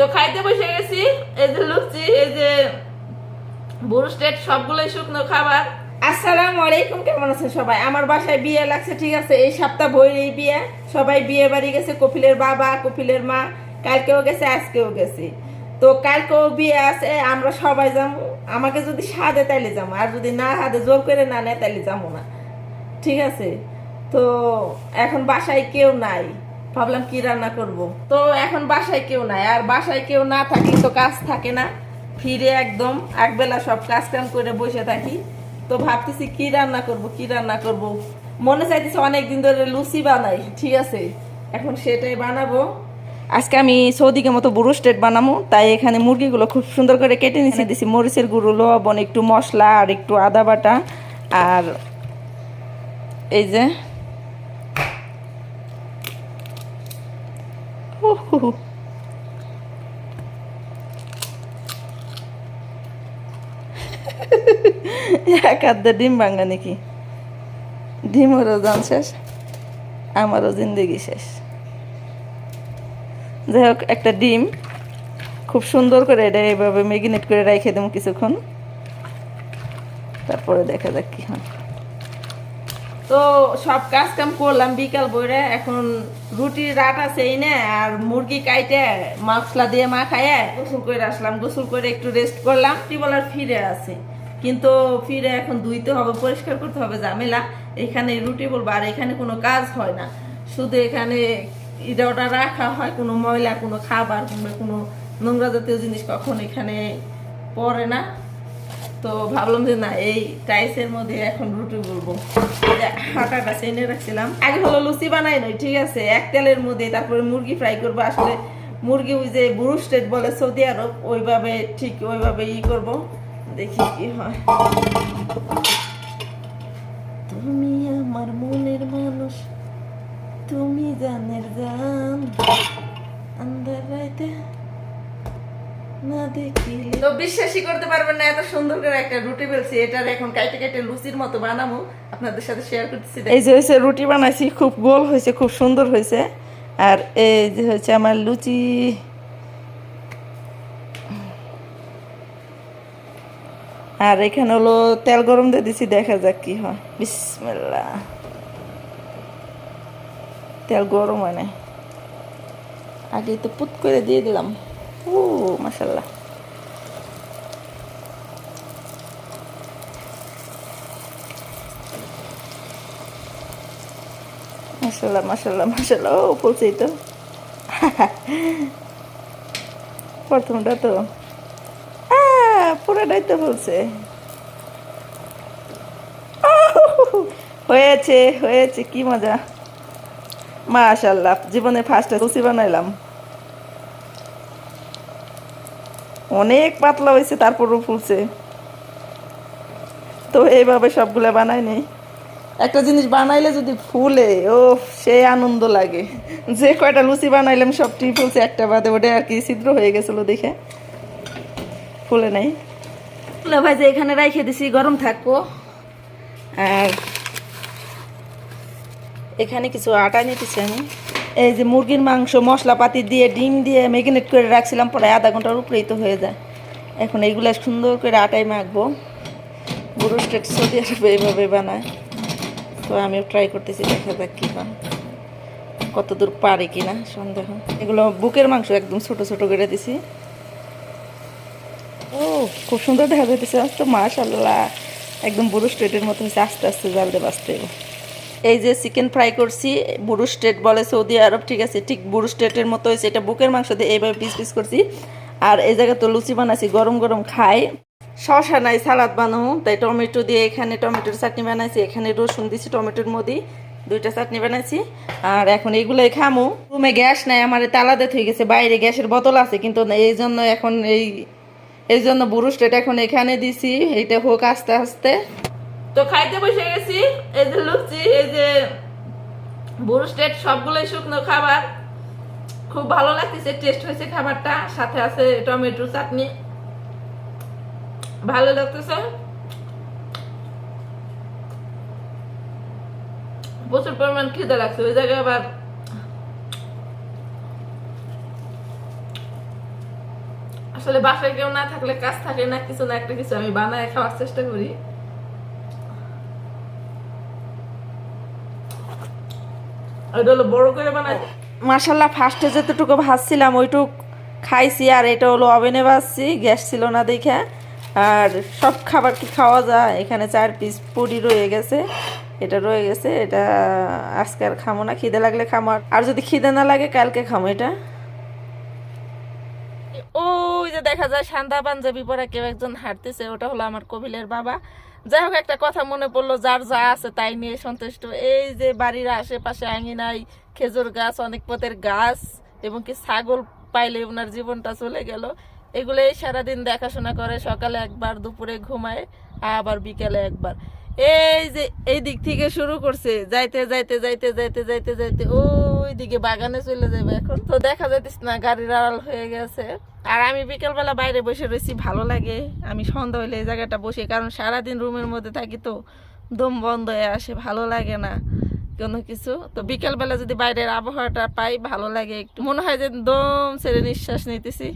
তো খাইতে বসে গেছি, এই যে লুচি, এই যে বুরস্টেট সবগুলোই শুকনো খাবার। আসসালামু আলাইকুম, কেমন আছেন সবাই? আমার বাসায় বিয়ে লাগছে, ঠিক আছে? এই সপ্তাহ বইয়ের এই বিয়ে। সবাই বিয়ে বাড়ি গেছে, কপিলের বাবা, কপিলের মা। কালকেও গেছে, আজকেও গেছে। তো কালকেও বিয়ে আছে, আমরা সবাই যাব আমাকে যদি সাদে তাইলে যাব আর যদি না হাতে জোর করে না নেয় তাইলে যাব না। ঠিক আছে? তো এখন বাসায় কেউ নাই। ভাবলাম কি রান্না করব? তো এখন বাসায় কেউ নাই, আর বাসায় কেউ না থাকলে তো কাজ থাকে না। ফিরে একদম, একবেলা সব কাজ কাম করে বসে থাকি। তো ভাবতেছি কি রান্না করব, কি রান্না করব? মনে চাইতেছে অনেকদিন ধরে লুচি বানাই, ঠিক আছে? এখন সেটাই বানাবো। আজকে আমি সৌদিকে মতো বুড়ো স্টেট বানাবো তাই এখানে মুরগিগুলো খুব সুন্দর করে কেটে নিয়েছি দিছি মরিচের গুঁড়ো, লবণ, একটু মশলা আর একটু আদা বাটা। আর এই যে এক ডিম ভাঙ্গা নাকি? ডিমেরও দাম শেষ, আমারও জিন্দগি শেষ। যাই হোক, একটা ডিম, খুব সুন্দর করে এটা এইভাবে মেগিনেট করে রেখে দেবো কিছুক্ষণ। তারপরে দেখা যাক কি হয়। তো সব কাজ কাম করলাম বিকাল বইরে। এখন রুটির রাট আছে এই না আর মুরগি কাইটে মশলা দিয়ে মা খায় গোসল করে আসলাম। গোসল করে একটু রেস্ট করলাম। টিবলার ফিরে আছে। কিন্তু ফিরে এখন ধুইতে হবে, পরিষ্কার করতে হবে ঝামেলা। এখানে রুটি বলব, আর এখানে কোনো কাজ হয় না। শুধু এখানে এটা ওটা রাখা হয়, কোনো ময়লা, কোনো খাবার কিংবা কোনো নোংরা জাতীয় জিনিস কখন এখানে পড়ে না। তো ভাবলাম যে না, এই টাইসের মধ্যে এখন রুটি বলব হাঁটাটা চেনে রাখছিলাম। আগে হলো লুচি বানাই নই, ঠিক আছে? এক তেলের মধ্যে তারপরে মুরগি ফ্রাই করব। আসলে মুরগি ওই যে বুরু স্টেট বলে সৌদি আরব, ওইভাবে ঠিক ওইভাবে ই করব। দেখি কি হয়। তুমি আমার মনের বিশ্বাসই করতে পারবেন না, এত সুন্দর করে একটা রুটি বেলছি। এটার এখন কাইটে কাইটে লুচির মতো বানাবো আপনাদের সাথে শেয়ার করতেছি এই যে হয়েছে রুটি বানাইছি, খুব গোল হয়েছে, খুব সুন্দর হয়েছে। আর এই যে হচ্ছে আমার লুচি। আর এখানে হলো তেল গরম দিয়ে দিছি, দেখা যাক কি হয়। বিসমিল্লাহ। তেল গরম হয় না আগে তো পুত করে দিয়ে দিলাম। ও মাসাল্লাহ মাসাল্লাহ মাসাল্লাহ মাসাল্লাহ ও ফুলছে তো। প্রথমটা তো। পুরোটাই তো ফুলছে হয়েছে হয়েছে, কি মজা। মাশাল্লাহ জীবনে ফার্স্ট লুচি বানাইলাম। অনেক পাতলা হয়েছে, তারপরও ফুলছে। তো এইভাবে সবগুলো বানাই নেই। একটা জিনিস বানাইলে যদি ফুলে ও সে আনন্দ লাগে। যে কয়টা লুচি বানাইলাম সবটি ফুলছে, একটা বাদে ওটা আর কি ছিদ্র হয়ে গেছিল দেখে। ফুলে নাই। ভাই, যে এখানে রাইখে দিছি, গরম থাকব। আর এখানে কিছু আটা নিতেছি আমি। এই যে মুরগির মাংস, মশলাপাতি দিয়ে, ডিম দিয়ে ম্যাগনেট করে রাখছিলাম, পরে আধা ঘণ্টার উপরেই তো হয়ে যায়। এখন এইগুলো সুন্দর করে আটায় মাখবো। বুড়ো স্টেট সৌদি আরবে এইভাবে বানায়। তো আমিও ট্রাই করতেছি, দেখা যাক কী হয়। কতদূর পারে কিনা সন্দেহ। এগুলো বুকের মাংস একদম ছোট ছোট করে দিছি। ও, খুব সুন্দর দেখা যাইতেছে। তো মাশাল্লাহ একদম বুড়ো স্ট্রেটের মতো হয়েছে আস্তে আস্তে জালতে বাঁচতে এই যে চিকেন ফ্রাই করছি বুড়ো স্টেট বলে সৌদি আরব, ঠিক আছে, ঠিক বুড়ো স্টেটের মতো হয়েছে এটা বুকের মাংস দিয়ে এইভাবে পিস পিস করছি। আর এই জায়গায় তো লুচি বানাইছি, গরম গরম খাই। শশা নাই, সালাদ বানাবো তাই টমেটো দিয়ে এখানে টমেটোর চাটনি বানাইছি, এখানে রসুন দিছি, টমেটোর মধ্যে দুইটা চাটনি বানাইছি। আর এখন এইগুলোই খামু। রুমে গ্যাস নাই, আমার তালা দিয়ে হয়ে গেছে, বাইরে গ্যাসের বোতল আছে, কিন্তু এই জন্য এখন এই এই জন্য বুরুস্টেট এখন এখানে দিছি, এইটা হোক আস্তে আস্তে। তো খাইতে বসে গেছি, এই যে লুচি, এই যে বুরুস্টেট সবগুলোই শুকনো খাবার। খুব ভালো লাগতেছে টেস্ট হয়েছে খাবারটা, সাথে আছে টমেটো চাটনি। ভালো লাগতেছে? প্রচুর পরিমাণ খিদে লাগছে, ওই জায়গায় আবার আসলে বাসায় কেউ না থাকলে কাজ থাকে না, কিছু না একটা কিছু আমি বানায় খাওয়ার চেষ্টা করি। এটা ফার্স্টে যতটুকু ভাজছিলাম, ওইটুক খাইছি, আর এটা হলো ওভেনে ভাজছি, গ্যাস ছিল না দেখে। আর সব খাবার কি খাওয়া যায়? এখানে চার পিস পুরি রয়ে গেছে। এটা রয়ে গেছে। এটা আজকে আর খামো না। খিদে লাগলে খামো। আর- যদি খিদে না লাগে, কালকে খামো এটা। ওই যে দেখা যায়, সান্দা পাঞ্জাবি পরা কেউ একজন হাঁটতেছে। ওটা হলো আমার কবিলের বাবা। যাই হোক, একটা কথা মনে পড়ল, যার যা আছে তাই নিয়ে সন্তুষ্ট। এই যে বাড়ির আশেপাশে আঙিনায় খেজুর গাছ, অনেক পথের গাছ, এবং কি ছাগল পাইলে ওনার জীবনটা চলে গেল। এগুলো এই সারাদিন দেখাশোনা করে, সকালে একবার, দুপুরে ঘুমায় আবার বিকেলে একবার। এই যে এই দিক থেকে শুরু করছে, যাইতে যাইতে যাইতে যাইতে যাইতে যাইতে, ওই দিকে বাগানে চলে যাবে এখন। তো দেখা যাইতেছে না, গাড়ির আড়াল হয়ে গেছে। আর আমি বিকেলবেলা বাইরে বসে রয়েছি ভালো লাগে। আমি সন্ধ্যা হইলে এই জায়গাটা বসে, কারণ সারাদিন রুমের মধ্যে থাকি তো দম বন্ধ হয়ে আসে, ভালো লাগে না কোনো কিছু। তো বিকেলবেলা যদি বাইরের আবহাওয়াটা পাই, ভালো লাগে। একটু মনে হয় যে দম ছেড়ে নিঃশ্বাস নিতেছি।